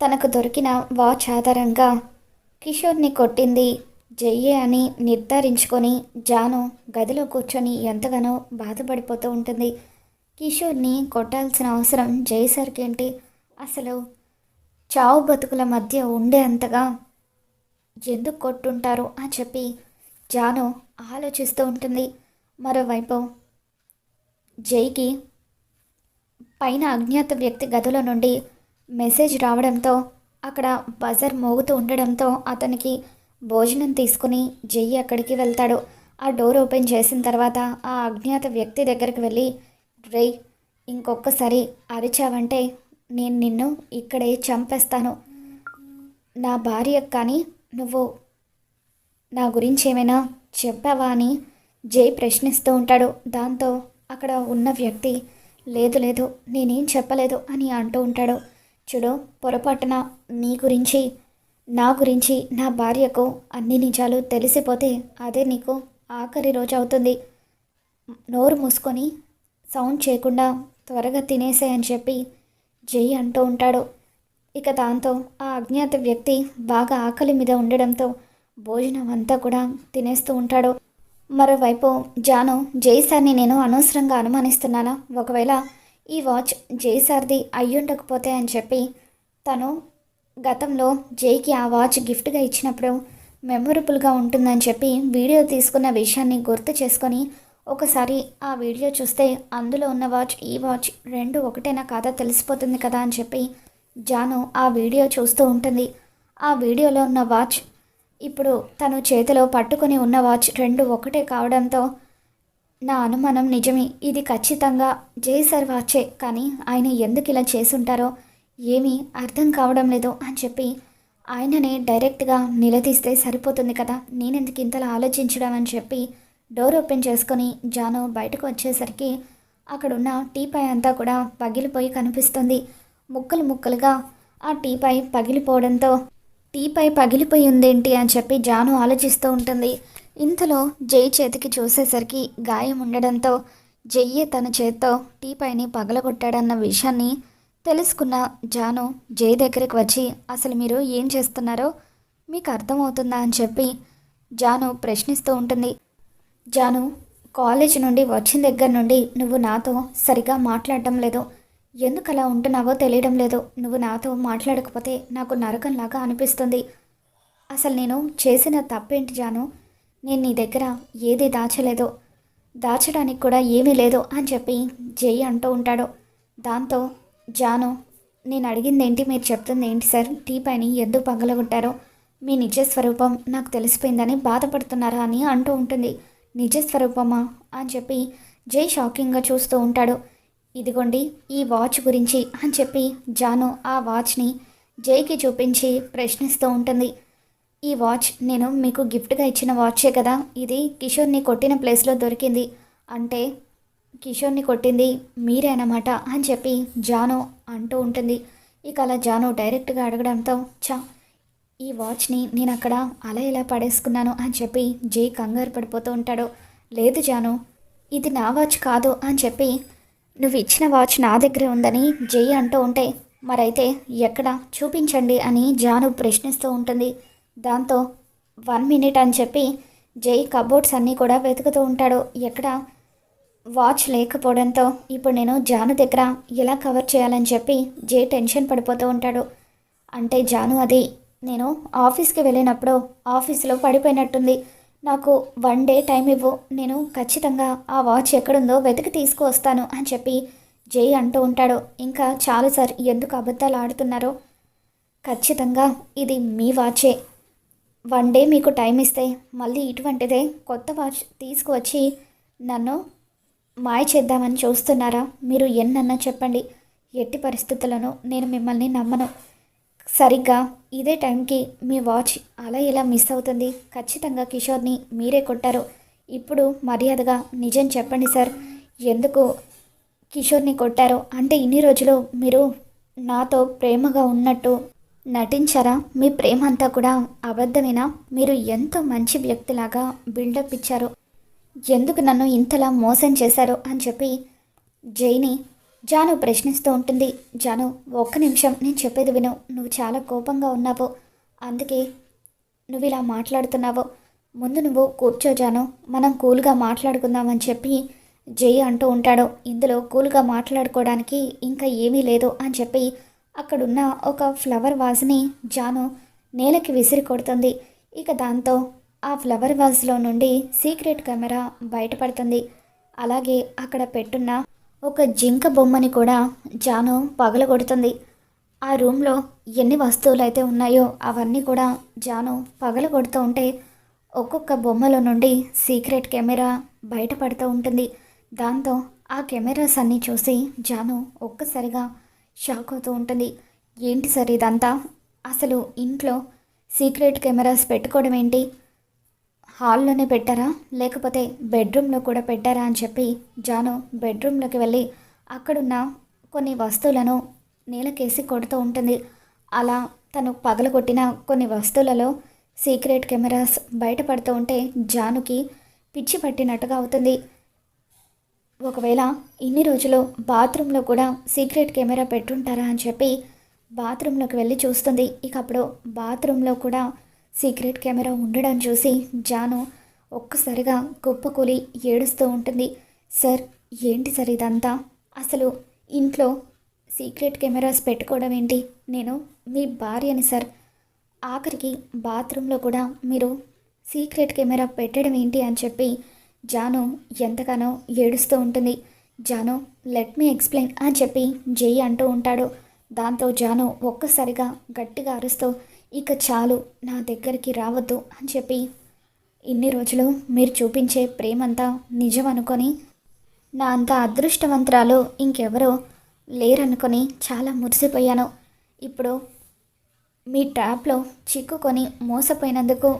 తనకు దొరికిన వాచ్ ఆధారంగా కిషోర్ని కొట్టింది. జయ్యే అని నిర్ధారించుకొని జాను గదిలో కూర్చొని ఎంతగానో బాధపడిపోతూ ఉంటుంది. కిషోర్ని కొట్టాల్సిన అవసరం జై సార్కి ఏంటి? అసలు చావు బతుకుల మధ్య ఉండే అంతగా ఎందుకు కొట్టుంటారు అని చెప్పి జాను ఆలోచిస్తూ ఉంటుంది. మరోవైపు జైకి పైన అజ్ఞాత వ్యక్తి గదిలో నుండి మెసేజ్ రావడంతో అక్కడ బజర్ మోగుతూ ఉండడంతో అతనికి భోజనం తీసుకుని జై అక్కడికి వెళ్తాడు. ఆ డోర్ ఓపెన్ చేసిన తర్వాత ఆ అజ్ఞాత వ్యక్తి దగ్గరికి వెళ్ళి రేయ్ ఇంకొకసారి అరిచావంటే నేను నిన్ను ఇక్కడే చంపేస్తాను. నా భార్య కానీ నువ్వు నా గురించి ఏమైనా చెప్పావా? అని జై ప్రశ్నిస్తూ ఉంటాడు. దాంతో అక్కడ ఉన్న వ్యక్తి లేదు లేదు నేనేం చెప్పలేదు అని అంటూ ఉంటాడు. చూడు పొరపాటున నీ గురించి నా గురించి నా భార్యకు అన్ని నిజాలు తెలిసిపోతే అదే నీకు ఆఖరి రోజు అవుతుంది. నోరు మూసుకొని సౌండ్ చేయకుండా త్వరగా తినేసే అని చెప్పి జై అంటూ ఉంటాడు. ఇక దాంతో ఆ అజ్ఞాత వ్యక్తి బాగా ఆకలి మీద ఉండడంతో భోజనం అంతా కూడా తినేస్తూ ఉంటాడు. మరోవైపు జాను జై సార్ని నేను అనవసరంగా అనుమానిస్తున్నానా? ఒకవేళ ఈ వాచ్ జై సార్ది అయ్యుండకపోతే అని చెప్పి తను గతంలో జైకి ఆ వాచ్ గిఫ్ట్గా ఇచ్చినప్పుడు మెమొరబుల్గా ఉంటుందని చెప్పి వీడియో తీసుకున్న విషయాన్ని గుర్తు చేసుకొని ఒకసారి ఆ వీడియో చూస్తే అందులో ఉన్న వాచ్ ఈ వాచ్ రెండు ఒకటేనా కాదా తెలిసిపోతుంది కదా అని చెప్పి జాను ఆ వీడియో చూస్తూ ఉంటుంది. ఆ వీడియోలో ఉన్న వాచ్ ఇప్పుడు తను చేతిలో పట్టుకొని ఉన్న వాచ్ రెండు ఒకటే కావడంతో నా అనుమానం నిజమే. ఇది ఖచ్చితంగా జై సార్ వాచే కానీ ఆయన ఎందుకు ఇలా చేసుంటారో ఏమీ అర్థం కావడం లేదు అని చెప్పి ఆయననే డైరెక్ట్గా నిలదీస్తే సరిపోతుంది కదా. నేనెందుకు ఇంతలా ఆలోచించడం అని చెప్పి డోర్ ఓపెన్ చేసుకొని జాను బయటకు వచ్చేసరికి అక్కడున్న టీపాయ్ అంతా కూడా పగిలిపోయి కనిపిస్తుంది. ముక్కలు ముక్కలుగా ఆ టీపాయ్ పగిలిపోవడంతో టీపాయ్ పగిలిపోయి ఉందేంటి అని చెప్పి జాను ఆలోచిస్తూ ఉంటుంది. ఇంతలో జై చేతికి చూసేసరికి గాయం ఉండడంతో జయ్యే తన చేత్తో టీపైని పగలగొట్టాడన్న విషయాన్ని తెలుసుకున్న జాను జై దగ్గరికి వచ్చి అసలు మీరు ఏం చేస్తున్నారో? మీకు అర్థమవుతుందా? అని చెప్పి జాను ప్రశ్నిస్తూ ఉంటుంది. జాను కాలేజ్ నుండి వచ్చిన దగ్గర నుండి నువ్వు నాతో సరిగా మాట్లాడటం లేదు. ఎందుకు అలా ఉంటున్నావో తెలియడం లేదు. నువ్వు నాతో మాట్లాడకపోతే నాకు నరకంలాగా అనిపిస్తుంది. అసలు నేను చేసిన తప్పేంటి జాను? నేను నీ దగ్గర ఏది దాచలేదు దాచడానికి కూడా ఏమీ లేదు అని చెప్పి జై అంటూ ఉంటాడు. దాంతో జాను నేను అడిగింది ఏంటి మీరు చెప్తుంది ఏంటి సార్? టీ పైని ఎందుకు పగలగొట్టారో. మీ నిజ స్వరూపం నాకు తెలిసిపోయిందని బాధపడుతున్నారా అని అంటూ ఉంటుంది. నిజ స్వరూపమా అని చెప్పి జై షాకింగ్గా చూస్తూ ఉంటాడు. ఇదిగోండి ఈ వాచ్ గురించి అని చెప్పి జాను ఆ వాచ్ని జైకి చూపించి ప్రశ్నిస్తూ ఉంటుంది. ఈ వాచ్ నేను మీకు గిఫ్ట్గా ఇచ్చిన వాచే కదా. ఇది కిషోర్ని కొట్టిన ప్లేస్లో దొరికింది. అంటే కిషోర్ని కొట్టింది మీరే అన్నమాట అని చెప్పి జాను అంటూ ఉంటుంది. ఇక అలా జాను డైరెక్ట్గా అడగడంతో చా ఈ వాచ్ని నేను అక్కడ అలా ఇలా పడేసుకున్నాను అని చెప్పి జై కంగారు పడిపోతూ ఉంటాడు. లేదు జాను ఇది నా వాచ్ కాదు అని చెప్పి నువ్వు ఇచ్చిన వాచ్ నా దగ్గరే ఉందని జై అంటూ ఉంటే మరైతే ఎక్కడ చూపించండి అని జాను ప్రశ్నిస్తూ ఉంటుంది. దాంతో వన్ మినిట్ అని చెప్పి జై కబోర్డ్స్ అన్నీ కూడా వెతుకుతూ ఉంటాడు. ఎక్కడ? వాచ్ లేకపోవడంతో ఇప్పుడు నేను జాను దగ్గర ఎలా కవర్ చేయాలని చెప్పి జై టెన్షన్ పడిపోతూ ఉంటాడు. అంటే జాను అది నేను ఆఫీస్కి వెళ్ళినప్పుడు ఆఫీస్లో పడిపోయినట్టుంది. నాకు వన్ డే టైం ఇవ్వు. నేను ఖచ్చితంగా ఆ వాచ్ ఎక్కడుందో వెతికి తీసుకువస్తాను అని చెప్పి జై అంటూ ఉంటాడు. ఇంకా చాలు సార్ ఎందుకు అబద్ధాలు ఆడుతున్నారో? ఖచ్చితంగా ఇది మీ వాచే. వన్ డే మీకు టైం ఇస్తే మళ్ళీ ఇటువంటిదే కొత్త వాచ్ తీసుకువచ్చి నన్ను మాయ చేద్దామని చూస్తున్నారా? మీరు ఎన్నన్నా చెప్పండి. ఎట్టి పరిస్థితులను నేను మిమ్మల్ని నమ్మను. సరిగ్గా ఇదే టైంకి మీ వాచ్ అలా ఇలా మిస్ అవుతుంది? ఖచ్చితంగా కిషోర్ని మీరే కొట్టారు. ఇప్పుడు మర్యాదగా నిజం చెప్పండి సార్. ఎందుకు కిషోర్ని కొట్టారు? అంటే ఇన్ని రోజులు మీరు నాతో ప్రేమగా ఉన్నట్టు నటించారా? మీ ప్రేమ అంతా కూడా అబద్ధమేనా? మీరు ఎంతో మంచి వ్యక్తిలాగా బిల్డప్ ఇచ్చారు. ఎందుకు నన్ను ఇంతలా మోసం చేశారో అని చెప్పి జైని జాను ప్రశ్నిస్తూ ఉంటుంది. జాను ఒక్క నిమిషం నేను చెప్పేది విను. నువ్వు చాలా కోపంగా ఉన్నావు. అందుకే నువ్వు ఇలా మాట్లాడుతున్నావు. ముందు నువ్వు కూర్చో జాను. మనం కూల్గా మాట్లాడుకుందామని చెప్పి జై అంటూ ఉంటాడు. ఇందులో కూల్గా మాట్లాడుకోవడానికి ఇంకా ఏమీ లేదు అని చెప్పి అక్కడున్న ఒక ఫ్లవర్ వాజ్ని జాను నేలకి విసిరి కొడుతుంది. ఇక దాంతో ఆ ఫ్లవర్ వాజ్లో నుండి సీక్రెట్ కెమెరా బయటపడుతుంది. అలాగే అక్కడ పెట్టున్న ఒక జింక బొమ్మని కూడా జాను పగలగొడుతుంది. ఆ రూమ్లో ఎన్ని వస్తువులు అయితే ఉన్నాయో అవన్నీ కూడా జాను పగలగొడుతూ ఉంటే ఒక్కొక్క బొమ్మలో నుండి సీక్రెట్ కెమెరా బయటపడుతూ ఉంటుంది. దాంతో ఆ కెమెరాస్ అన్నీ చూసి జాను ఒక్కసారిగా షాక్ అవుతూ ఉంటుంది. ఏంటి సార్ ఇదంతా? అసలు ఇంట్లో సీక్రెట్ కెమెరాస్ పెట్టుకోవడం ఏంటి? హాల్లోనే పెట్టారా? లేకపోతే బెడ్రూమ్లో కూడా పెట్టారా అని చెప్పి జాను బెడ్రూమ్లోకి వెళ్ళి అక్కడున్న కొన్ని వస్తువులను నేలకేసి కొడుతూ ఉంటుంది. అలా తను పగలగొట్టిన కొన్ని వస్తువులలో సీక్రెట్ కెమెరాస్ బయటపడుతూ ఉంటే జానుకి పిచ్చి పట్టినట్టుగా అవుతుంది. ఒకవేళ ఇన్ని రోజులు బాత్రూంలో కూడా సీక్రెట్ కెమెరా పెట్టుంటారా అని చెప్పి బాత్రూంలోకి వెళ్ళి చూస్తుంది. ఇక అప్పుడు బాత్రూంలో కూడా సీక్రెట్ కెమెరా ఉండడం చూసి జాను ఒక్కసారిగా కుప్పకూలి ఏడుస్తూ ఉంటుంది. సార్ ఏంటి సార్ ఇదంతా? అసలు ఇంట్లో సీక్రెట్ కెమెరాస్ పెట్టుకోవడం ఏంటి? నేను మీ భార్యని సార్. ఆఖరికి బాత్రూంలో కూడా మీరు సీక్రెట్ కెమెరా పెట్టడం ఏంటి? అని చెప్పి జాను ఎంతగానో ఏడుస్తూ ఉంటుంది. జాను లెట్ మీ ఎక్స్ప్లెయిన్ అని చెప్పి జై అంటూ ఉంటాడు. దాంతో జాను ఒక్కసారిగా గట్టిగా అరుస్తూ ఇక చాలు నా దగ్గరికి రావద్దు అని చెప్పి ఇన్ని రోజులు మీరు చూపించే ప్రేమంతా నిజం అనుకొని నా అంత అదృష్టవంతరాలు ఇంకెవరో లేరనుకొని చాలా మురిసిపోయాను. ఇప్పుడు మీ ట్రాప్లో చిక్కుకొని మోసపోయినందుకు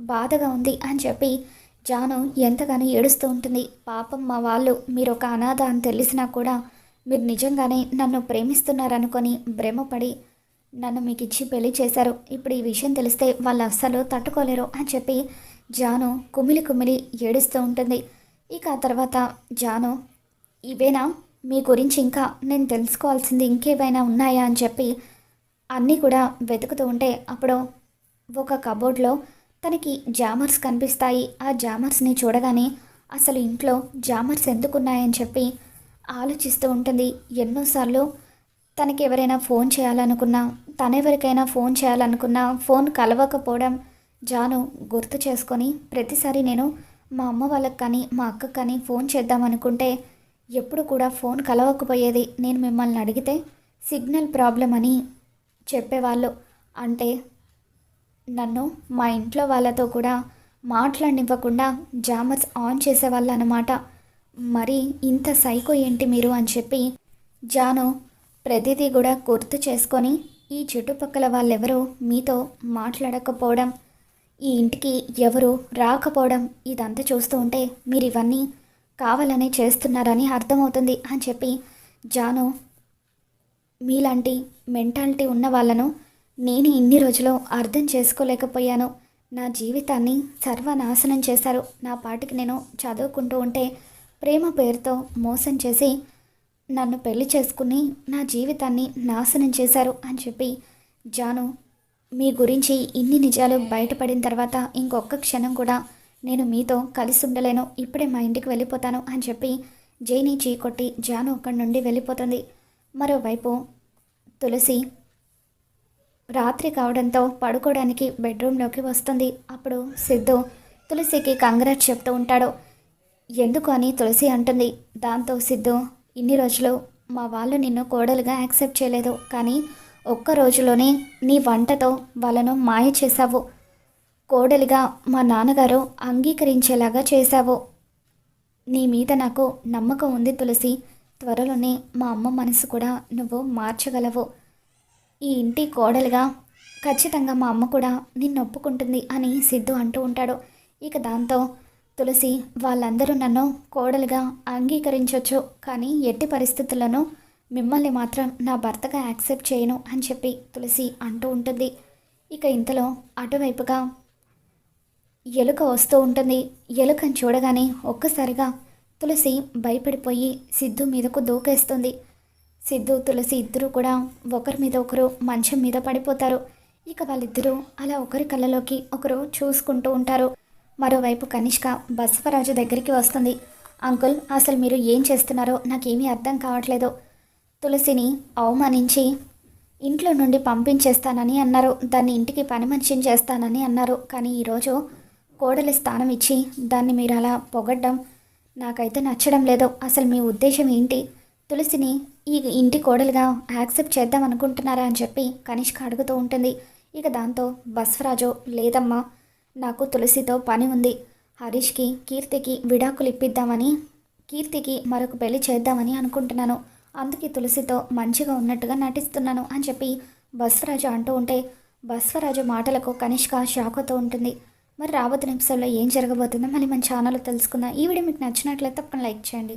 బాధగా ఉంది అని చెప్పి జాను ఎంతగానో ఏడుస్తూ ఉంటుంది. పాపం మా వాళ్ళు మీరు ఒక అనాథ అని తెలిసినా కూడా మీరు నిజంగానే నన్ను ప్రేమిస్తున్నారనుకొని భ్రమపడి నన్ను మీకు ఇచ్చి పెళ్ళి చేశారు. ఇప్పుడు ఈ విషయం తెలిస్తే వాళ్ళు అస్సలు తట్టుకోలేరు అని చెప్పి జాను కుమిలి కుమిలి ఏడుస్తూ ఉంటుంది. ఇక ఆ తర్వాత జాను ఇవేనా? మీ గురించి ఇంకా నేను తెలుసుకోవాల్సింది ఇంకేమైనా ఉన్నాయా? అని చెప్పి అన్నీ కూడా వెతుకుతూ ఉంటే అప్పుడు ఒక కబోర్డ్లో తనకి జామర్స్ కనిపిస్తాయి. ఆ జామర్స్ని చూడగానే అసలు ఇంట్లో జామర్స్ ఎందుకున్నాయని చెప్పి ఆలోచిస్తూ ఉంటుంది. ఎన్నోసార్లు తనకి ఎవరైనా ఫోన్ చేయాలనుకున్నా తనెవరికైనా ఫోన్ చేయాలనుకున్నా ఫోన్ కలవకపోవడం జాను గుర్తు చేసుకొని ప్రతిసారి నేను మా అమ్మ వాళ్ళకి కానీ మా అక్కకు కానీ ఫోన్ చేద్దామనుకుంటే ఎప్పుడు కూడా ఫోన్ కలవకపోయేది. నేను మిమ్మల్ని అడిగితే సిగ్నల్ ప్రాబ్లం అని చెప్పేవాళ్ళు. అంటే నన్ను మా ఇంట్లో వాళ్ళతో కూడా మాట్లాడినివ్వకుండా జామర్స్ ఆన్ చేసేవాళ్ళు అనమాట మరి ఇంత సైకో ఏంటి మీరు అని చెప్పి జాను ప్రతిదీ కూడా గుర్తు చేసుకొని ఈ చుట్టుపక్కల వాళ్ళెవరూ మీతో మాట్లాడకపోవడం ఈ ఇంటికి ఎవరు రాకపోవడం ఇదంతా చూస్తూ ఉంటే మీరు ఇవన్నీ కావాలని చేస్తున్నారని అర్థమవుతుంది అని చెప్పి జాను మీలాంటి మెంటాలిటీ ఉన్న వాళ్ళను నేను ఇన్ని రోజులు అర్థం చేసుకోలేకపోయాను. నా జీవితాన్ని సర్వనాశనం చేశారు. నా పాటికి నేను చదువుకుంటూ ఉంటే ప్రేమ పేరుతో మోసం చేసి నన్ను పెళ్ళి చేసుకుని నా జీవితాన్ని నాశనం చేశారు అని చెప్పి జాను మీ గురించి ఇన్ని నిజాలు బయటపడిన తర్వాత ఇంకొక క్షణం కూడా నేను మీతో కలిసి ఉండలేను. ఇప్పుడే మా ఇంటికి వెళ్ళిపోతాను అని చెప్పి జైని చీకొట్టి జాను అక్కడి నుండి వెళ్ళిపోతుంది. మరోవైపు తులసి రాత్రి కావడంతో పడుకోవడానికి బెడ్రూమ్లోకి వస్తుంది. అప్పుడు సిద్ధు తులసికి కంగ్రాట్స్ చెప్తూ ఉంటాడు. ఎందుకు అని తులసి అంటుంది. దాంతో సిద్ధు ఇన్ని రోజులు మా వాళ్ళు నిన్ను కోడలుగా యాక్సెప్ట్ చేయలేదు. కానీ ఒక్క రోజులోనే నీ వంటతో వాళ్ళను మాయ చేశావు. కోడలిగా మా నాన్నగారు అంగీకరించేలాగా చేశావు. నీ మీద నాకు నమ్మకం ఉంది తులసి. త్వరలోనే మా అమ్మ మనసు కూడా నువ్వు మార్చగలవు. ఈ ఇంటి కోడలుగా ఖచ్చితంగా మా అమ్మ కూడా నిన్ను ఒప్పుకుంటుంది అని సిద్ధు అంటూ ఉంటాడు. ఇక దాంతో తులసి వాళ్ళందరూ నన్ను కోడలుగా అంగీకరించవచ్చు కానీ ఎట్టి పరిస్థితులను మిమ్మల్ని మాత్రం నా భర్తగా యాక్సెప్ట్ చేయను అని చెప్పి తులసి అంటూ ఉంటుంది. ఇక ఇంతలో అటువైపుగా ఎలుక వస్తూ ఉంటుంది. ఎలుకను చూడగానే ఒక్కసారిగా తులసి భయపడిపోయి సిద్ధు మీదకు దూకేస్తుంది. సిద్ధు తులసి ఇద్దరూ కూడా ఒకరి మీద ఒకరు మంచం మీద పడిపోతారు. ఇక వాళ్ళిద్దరూ అలా ఒకరి కళ్ళలోకి ఒకరు చూసుకుంటూ ఉంటారు. మరోవైపు కనిష్క బసవరాజు దగ్గరికి వస్తుంది. అంకుల్ అసలు మీరు ఏం చేస్తున్నారో నాకేమీ అర్థం కావట్లేదు. తులసిని అవమానించి ఇంట్లో నుండి పంపించేస్తానని అన్నారు. దాన్ని ఇంటికి పని మనిషిని చేస్తానని అన్నారు. కానీ ఈరోజు కోడలి స్థానం ఇచ్చి దాన్ని మీరు అలా పొగడ్డం నాకైతే నచ్చడం లేదు. అసలు మీ ఉద్దేశం ఏంటి? తులసిని ఈ ఇంటి కోడలుగా యాక్సెప్ట్ చేద్దాం అనుకుంటున్నారా? అని చెప్పి కనిష్క అడుగుతూ ఉంటుంది. ఇక దాంతో బస్వరాజు లేదమ్మా. నాకు తులసితో పని ఉంది. హరీష్కి కీర్తికి విడాకులు ఇప్పిద్దామని కీర్తికి మరొక పెళ్ళి చేద్దామని అనుకుంటున్నాను. అందుకే తులసితో మంచిగా ఉన్నట్టుగా నటిస్తున్నాను అని చెప్పి బస్వరాజు అంటూ ఉంటే బస్వరాజు మాటలకు కనిష్క షాక్ అవుతూ ఉంటుంది. మరి రాబోతున్న ఎపిసోడ్లో ఏం జరగబోతుందో మళ్ళీ మన ఛానల్లో తెలుసుకుందాం. ఈ వీడియో మీకు నచ్చినట్లయితే తప్పకుండా లైక్ చేయండి.